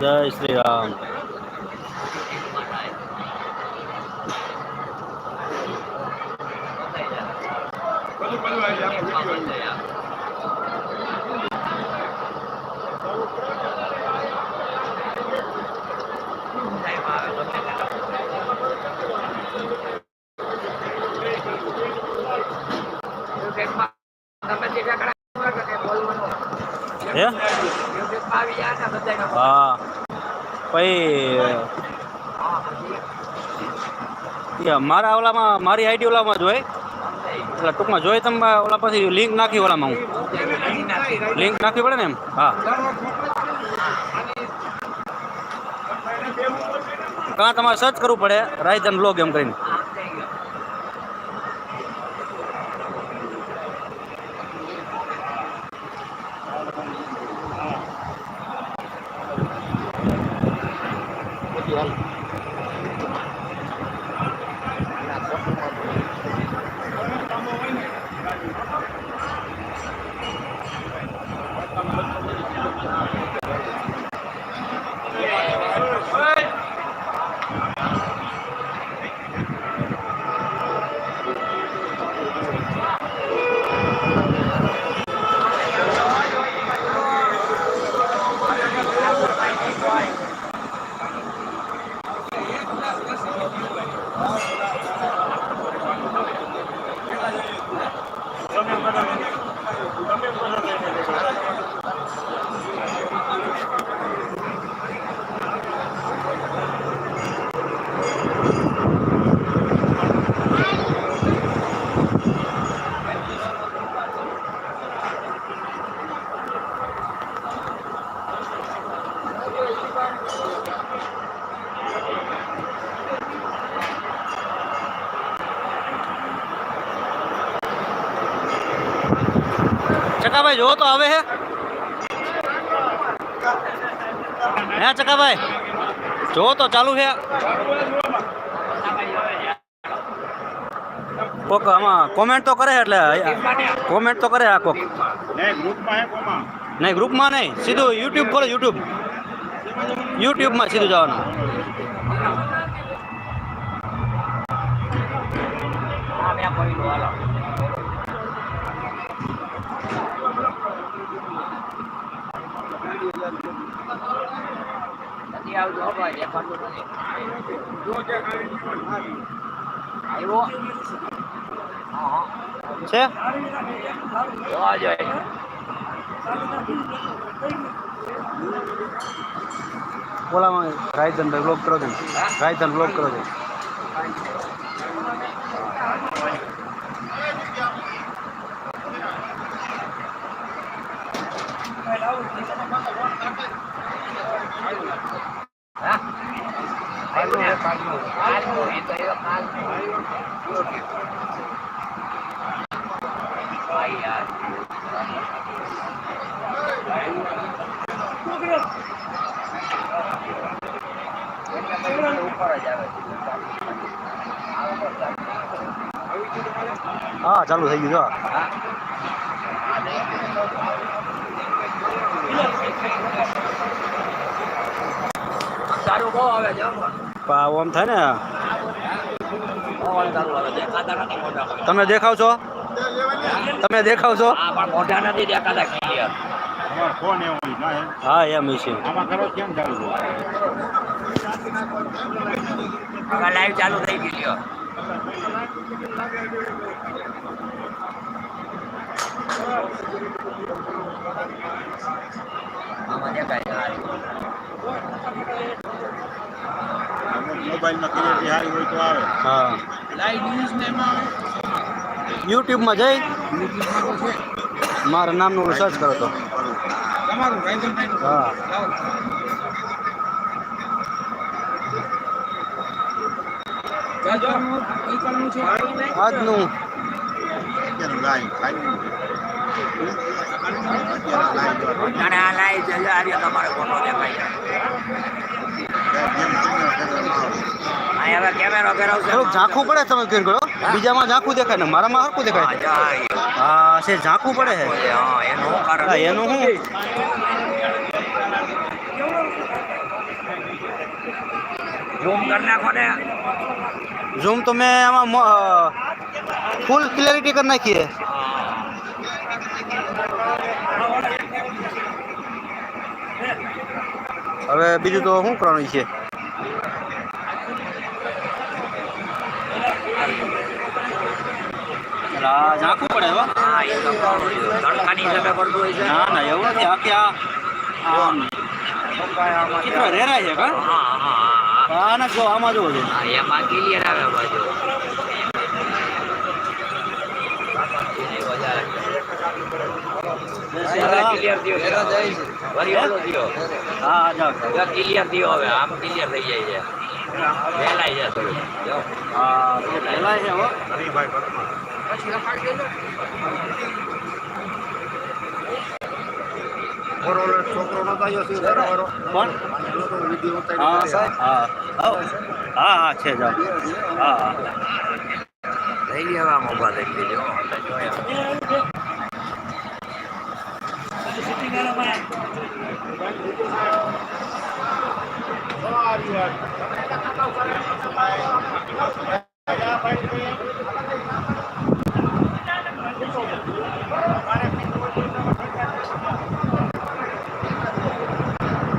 જય શ્રી રામ. હે? હા. પછી મારા ઓલામાં, મારી આઈડી ઓલામાં જોઈ એટલે ટૂંકમાં જોઈ તમે ઓલા પછી લિંક નાખી ઓલામાં હું. લિંક નાખવી પડે ને એમ? હા. કાં તમારે સર્ચ કરવું પડે રાયધન બ્લોગ એમ કરીને. ચકાભાઈ જોવો તો આવે હે. હે ચકાભાઈ? જોવો તો ચાલુ છે કોક આમાં કોમેન્ટ તો કરે એટલે કોમેન્ટ તો કરે આ કોક. નહીં ગ્રુપમાં નહીં, સીધું યુટ્યુબ ખોલો યુટ્યુબ યુટ્યુબમાં સીધું જવાનું. છે? બોલામાં રાયધન ભાઈ બ્લોક કરો છો? રાયધન બ્લોક કરો છો? હા ચાલુ થઈ ગયું જો આમ થાય ને? તમે દેખાવ છો? તમે દેખાવ છો? હા, એમ છે. લાઈવ ચાલુ થઈ ગઈ આમાં દેખાય છે હારી. અમુક મોબાઈલમાં ક્લિયરિટી સારી હોય તો આવે. હા. લાઈવ ન્યૂઝ ને એમાં યુટ્યુબમાં જઈ. મારા નામનું રિસર્ચ કરો તો. તમારું હા. આજનું. લાઈવ લાઈવ તમારો ફોટો દેખાય છે જેમ કેમેરા કરવામાં આવે. અહીં હવે કેમેરો ફેરવશે થોડુંક ઝાંખું પડે તમે કેમ કરો. બીજામાં ઝાંખું દેખાય ને? મારામાં હરખું દેખાય. હા છે ઝાંખું પડે છે. હા, એનું કારણ એનું શું ઝૂમ કરી નાખો ને. ઝૂમ તો મેં આમાં ફૂલ ક્લિયરિટી કરી નાખી છે હવે બીજું તો શું કરવાનું છે? ઝાંખું પડે હો. હા એ તો તડકાની હિસાબે પડતું હોય છે. ના ના એવું નથી. આખી આ આમ ચિત્ર રેરાય છે કા? હા હા હા આના જો આમાં જોવો છે હા એમાં ક્લિયર આવે બાજુ. હા. હા જાઓ. ક્લિયર થયો હવે. આમ ક્લિયર થઈ જાય છે. વહેલાય છે થોડું હા છે હો. છોકરો નતો આવ્યો છે બરાબર કોણ? હા હા. હા હા છે જાઓ. હા હા. થઈ ગયા આમ ઊભા થઈ ગયો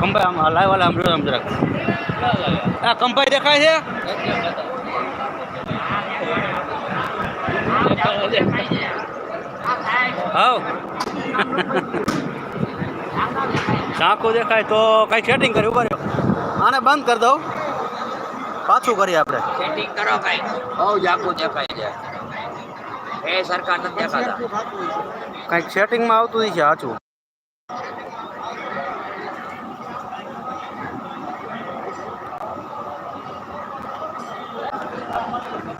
કંપાઈ આમ લાઈવ વાળા આમ જોયો આમ જરાક. આ કંપાઈ દેખાય છે? હાવ ઝાંખું દેખાય તો કઈ સેટિંગ કરી ઊભા રહ્યો. આને બંધ કરી દઉં. પાછું કરીએ આપણે. સેટિંગ કરો કઈ. બહુ જાગું દેખાય છે. એ સરકાર નથી દેખાતા. કંઈક સેટિંગમાં આવતું છે સાચું